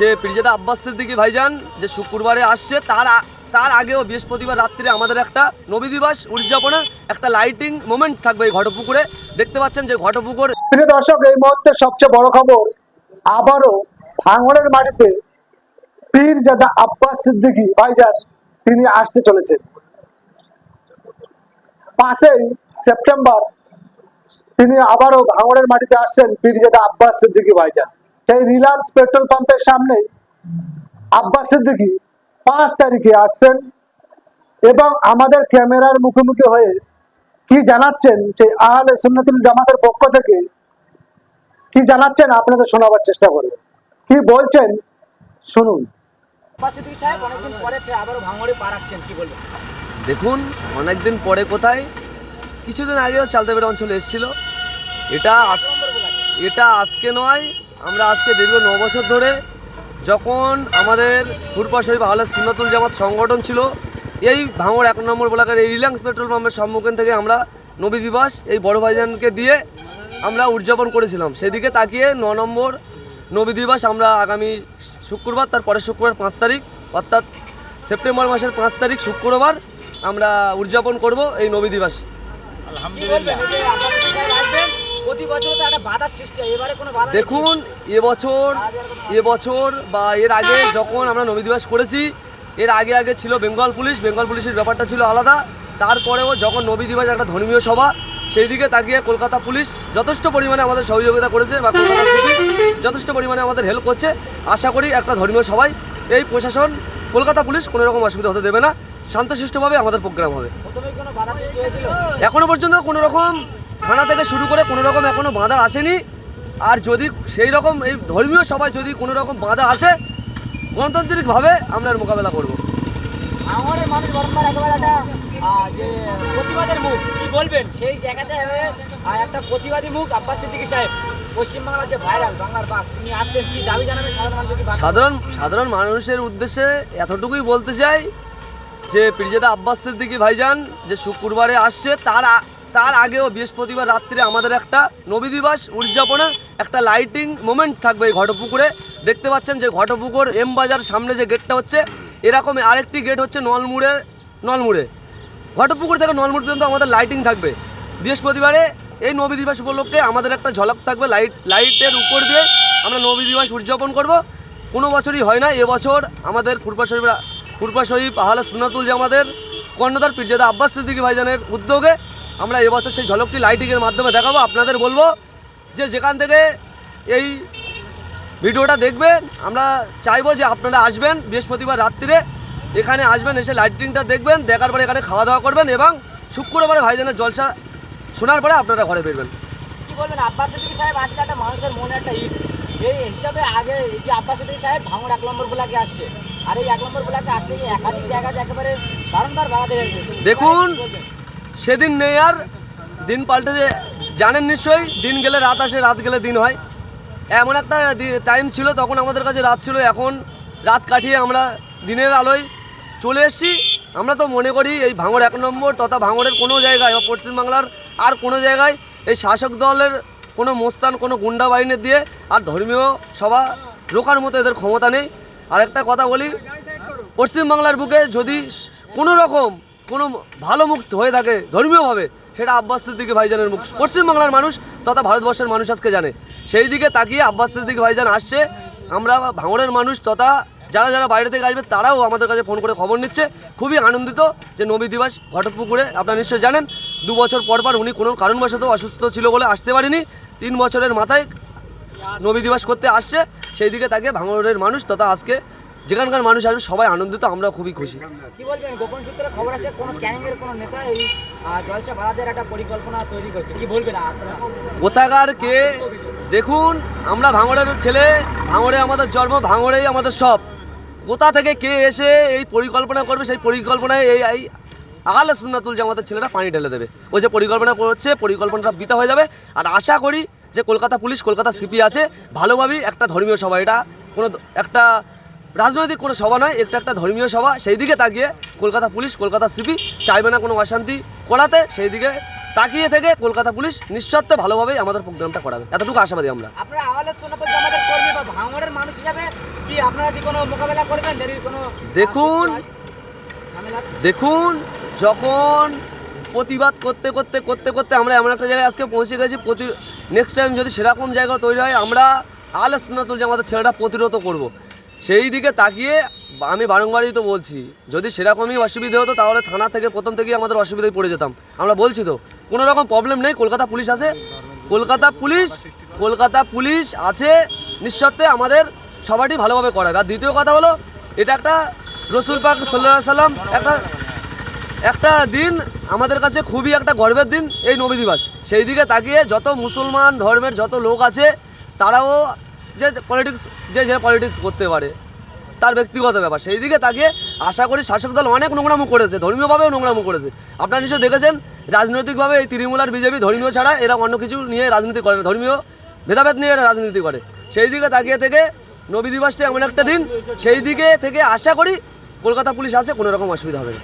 যে পিরজাদা আব্বাস সিদ্দিকী ভাইজান যে শুক্রবারে আসছে, তার তার আগেও বৃহস্পতিবার রাত্রে আমাদের একটা নবী দিবস উদযাপনের একটা লাইটিং মোমেন্ট থাকবে এই ঘটপুকুরে। দেখতে পাচ্ছেন যে ঘটপুকুর প্রিয় দর্শক, এই মুহূর্তে সবচেয়ে বড় খবর, আবারও ভাঙড়ের মাটিতে পীর জাদা আব্বাস সিদ্দিকী ভাইজান তিনি আসতে চলেছেন। পাঁচই সেপ্টেম্বর তিনি আবারও ভাঙড়ের মাটিতে আসছেন পীরজাদা আব্বাস সিদ্দিকী ভাইজান। সেই রিলায়েন্স পেট্রোল পাম্পের সামনে আব্বাস সিদ্দিকী পাঁচ তারিখে আসছেন এবং আমাদের ক্যামেরার মুখোমুখি হয়ে কি জানাচ্ছেন যে আহলে সুন্নতুল জামাতের পক্ষ থেকে কি জানাচ্ছেন আপনাদের শোনাবার চেষ্টা করব। কি বলছেন? শুনুন। সাহেব অনেকদিন পরে ফের আবারও ভাঙড়ে পা রাখছেন কি বলবেন? দেখুন অনেকদিন পরে কোথায়? কিছুদিন আগেও চালতাবেড়া অঞ্চলে এসেছিল। এটা এটা আজকে নয় আমরা আজকে দীর্ঘ ন বছর ধরে যখন আমাদের ফুরপা শরীফ আহলে সুন্নাতুল জামাত সংগঠন ছিল, এই ভাঙড় এক নম্বর ব্লকের এই রিলায়েন্স পেট্রোল পাম্পের সম্মুখীন থেকে আমরা নবী দিবস, এই বড় ভাইজানকে দিয়ে আমরা উদযাপন করেছিলাম। সেদিকে তাকিয়ে ন নম্বর নবী দিবস আমরা আগামী শুক্রবার, তার পরের শুক্রবার পাঁচ তারিখ, অর্থাৎ সেপ্টেম্বর মাসের পাঁচ তারিখ শুক্রবার আমরা উদযাপন করব এই নবী দিবস। কি প্রতি বছর তো একটা বাধার সৃষ্টি হয় এবারে কোনো বাধা দেখুন এবছর এবছর বা এর আগে যখন আমরা নবী দিবস করেছি এর আগে আগে ছিল বেঙ্গল পুলিশ বেঙ্গল পুলিশের ব্যাপারটা ছিল আলাদা। তারপরেও যখন নবী দিবস একটা ধর্মীয় সভা সেই দিকে তাকিয়ে কলকাতা পুলিশ যথেষ্ট পরিমাণে আমাদের সহযোগিতা করেছে বা কলকাতা সিটি যথেষ্ট পরিমাণে আমাদের হেল্প করছে। আশা করি একটা ধর্মীয় সভায় এই প্রশাসন কলকাতা পুলিশ কোনো রকম অসুবিধা হতে দেবে না। শান্তশিষ্টভাবে আমাদের প্রোগ্রাম হবে। প্রথমে কোনো বাধা সৃষ্টি হয়েছিল? এখনও পর্যন্ত কোনো রকম থানা থেকে শুরু করে কোনো রকম এখনও বাধা আসেনি। আর যদি সেই রকম এই ধর্মীয় সভায় যদি কোনো রকম বাধা আসে গণতান্ত্রিকভাবে আমরা এর মোকাবেলা করব। ভাঙড়ের মানুষ বারবার একেবারে একটা যে প্রতিবাদের মুখ কি বলবেন? সেই জায়গাতে একটা প্রতিবাদী মুখ আব্বাস সিদ্দিকী সাহেব পশ্চিমবাংলার যে ভাইরাল বাংলার বাঘ তিনি আসছেন কি দাবি জানাবেন সাধারণ? সাধারণ সাধারণ মানুষের উদ্দেশ্যে এতটুকুই বলতে চাই যে পিরজাদা আব্বাস সিদ্দিকী ভাইজান যে শুক্রবারে আসছে তার তার আগেও বৃহস্পতিবার রাত্রে আমাদের একটা নবী দিবস, উদযাপনের একটা লাইটিং মোমেন্ট থাকবে এই ঘটপুকুরে। দেখতে পাচ্ছেন যে ঘটপুকুর এম বাজার সামনে যে গেটটা হচ্ছে এরকম আরেকটি গেট হচ্ছে নলমুড়ের, নলমুড়ে। ঘটপুকুর থেকে নলমুড় পর্যন্ত আমাদের লাইটিং থাকবে। বৃহস্পতিবারে এই নবী দিবস উপলক্ষে আমাদের একটা ঝলক থাকবে লাইট লাইটের উপর দিয়ে আমরা নবী দিবস উদযাপন করব। কোনো বছরই হয় না, এবছর আমাদের ফুরপা শরীফ ফুরপা শরীফ আহলে সুনাতুল জামাদের কর্ণধার পিরজাদা আব্বাস সিদ্দিকী ভাইজানের উদ্যোগে আমরা এবছর সেই ঝলকটি লাইটিংয়ের মাধ্যমে দেখাবো আপনাদের বলব যে যেখান থেকে এই ভিডিওটা দেখবেন আমরা চাইব যে আপনারা আসবেন বৃহস্পতিবার রাত্রিরে এখানে আসবেন এসে লাইটিংটা দেখবেন দেখার পরে এখানে খাওয়া দাওয়া করবেন এবং শুক্রবারে ভাইজানের জলসা শোনার পরে আপনারা ঘরে ফিরবেন কি বলবেন আব্বাস সিদ্দিকী সাহেব আসলে একটা মানুষের মনে একটা ঈদ এই হিসাবে আগে এই যে আব্বাস সিদ্দিকী সাহেব ভাঙড় এক নম্বর ব্লকে আসছে আর এই এক নম্বর ব্লকে আসতে গিয়ে একাধিক জায়গাতে একেবারে বারংবার বাধা দেখুন। সেদিন নেই আর, দিন পাল্টে জানেন নিশ্চয়ই, দিন গেলে রাত আসে, রাত গেলে দিন হয়। এমন একটা টাইম ছিল, তখন আমাদের কাছে রাত ছিল। এখন রাত কাটিয়ে আমরা দিনের আলোয় চলে এসেছি। আমরা তো মনে করি এই ভাঙড় এক নম্বর তথা ভাঙড়ের কোনো জায়গায় বা পশ্চিমবাংলার আর কোনো জায়গায় এই শাসক দলের কোনো মোস্তান, কোনো গুন্ডা বাহিনী দিয়ে আর ধর্মীয় সভা রোকার মতো এদের ক্ষমতা নেই। আর একটা কথা বলি, পশ্চিমবাংলার বুকে যদি কোনো রকম কোনো ভালো মুখ হয়ে থাকে ধর্মীয়ভাবে, সেটা আব্বাস সিদ্দিকী ভাইজানের মুখ। পশ্চিমবাংলার মানুষ তথা ভারতবর্ষের মানুষ আজকে জানে। সেই দিকে তাকিয়ে আব্বাস সিদ্দিকী ভাইজান আসছে। আমরা ভাঙড়ের মানুষ তথা যারা যারা বাইরে থেকে আসবে, তারাও আমাদের কাছে ফোন করে খবর নিচ্ছে। খুবই আনন্দিত যে নবী দিবস ঘটকপুকুরে আপনারা নিশ্চয়ই জানেন। দু বছর পর পর উনি কোনো কারণবশত অসুস্থ ছিল বলে আসতে পারেনি। তিন বছরের মাথায় নবী দিবস করতে আসছে। সেই দিকে তাকে ভাঙড়ের মানুষ তথা আজকে যেখানকার মানুষ আসবে সবাই আনন্দিত আমরা খুবই খুশি। কি বলবেন? গোপন সূত্রে খবর আছে কোনো ক্যানিং এর কোনো নেতা এই জলসা দেওয়ার একটা পরিকল্পনা তৈরি করছে। কি বলবেন আপনারা কোথাকার কে দেখুন আমরা ভাঙড়ের ছেলে ভাঙড়ে আমাদের জন্ম ভাঙড়েই আমাদের সব। কোথা থেকে কে এসে এই পরিকল্পনা করবে সেই পরিকল্পনায় এই এই আহলে সুন্নাতুল জামাতের ছেলেরা পানি ঢেলে দেবে। ওই যে পরিকল্পনা করছে পরিকল্পনাটা বিতা হয়ে যাবে। আর আশা করি যে কলকাতা পুলিশ কলকাতা সিপি আছে ভালোভাবেই একটা ধর্মীয় সভা এটা কোনো একটা রাজনৈতিক কোনো সভা নয় একটা একটা ধর্মীয় সভা। সেই দিকে তাকিয়ে কলকাতা পুলিশ কলকাতা সিপি চাইবে না কোনো অশান্তি করাতে সেই দিকে তাকিয়ে থেকে কলকাতা পুলিশ নিঃস্বার্থ ভালোভাবেই আমাদের প্রোগ্রামটা করাবে। এতটুকু আশাবাদী আমরা। দেখুন। দেখুন যখন প্রতিবাদ করতে করতে করতে করতে আমরা এমন একটা জায়গায় আজকে পৌঁছে গেছি প্রতি নেক্সট টাইম যদি সেরকম জায়গা তৈরি হয় আমরা আলোচনা তুলছে আমাদের ছেলেটা প্রতিরোধ করব। সেই দিকে তাকিয়ে আমি বারংবারই তো বলছি, যদি সেরকমই অসুবিধা হতো তাহলে থানা থেকে প্রথম থেকেই আমাদের অসুবিধায় পড়ে যেতাম। আমরা বলছি তো কোনো রকম প্রবলেম নেই, কলকাতা পুলিশ আছে। কলকাতা পুলিশ কলকাতা পুলিশ আছে, নিঃসত্ত্বে আমাদের সবারই ভালোভাবে করাবে। আর দ্বিতীয় কথা হলো, এটা একটা রসুল পাক সাল্লাহ সাল্লাম একটা একটা দিন আমাদের কাছে খুবই একটা গর্বের দিন, এই নবী দিবস। সেই দিকে তাকিয়ে যত মুসলমান ধর্মের যত লোক আছে, তারাও যে পলিটিক্স যে যে পলিটিক্স করতে পারে, তার ব্যক্তিগত ব্যাপার। সেই দিকে তাকে আশা করি শাসক দল অনেক নোংরামো করেছে, ধর্মীয়ভাবেও নোংরামো করেছে। আপনারা নিশ্চয়ই দেখেছেন, রাজনৈতিকভাবে এই তৃণমূল আর বিজেপি ধর্মীয় ছাড়া এরা অন্য কিছু নিয়ে রাজনীতি করে না, ধর্মীয় ভেদাভেদ নিয়ে এরা রাজনীতি করে। সেই দিকে তাকিয়ে থেকে নবী দিবসটা এমন একটা দিন, সেই দিকে থেকে আশা করি কলকাতা পুলিশ আছে, কোনো রকম অসুবিধা হবে না।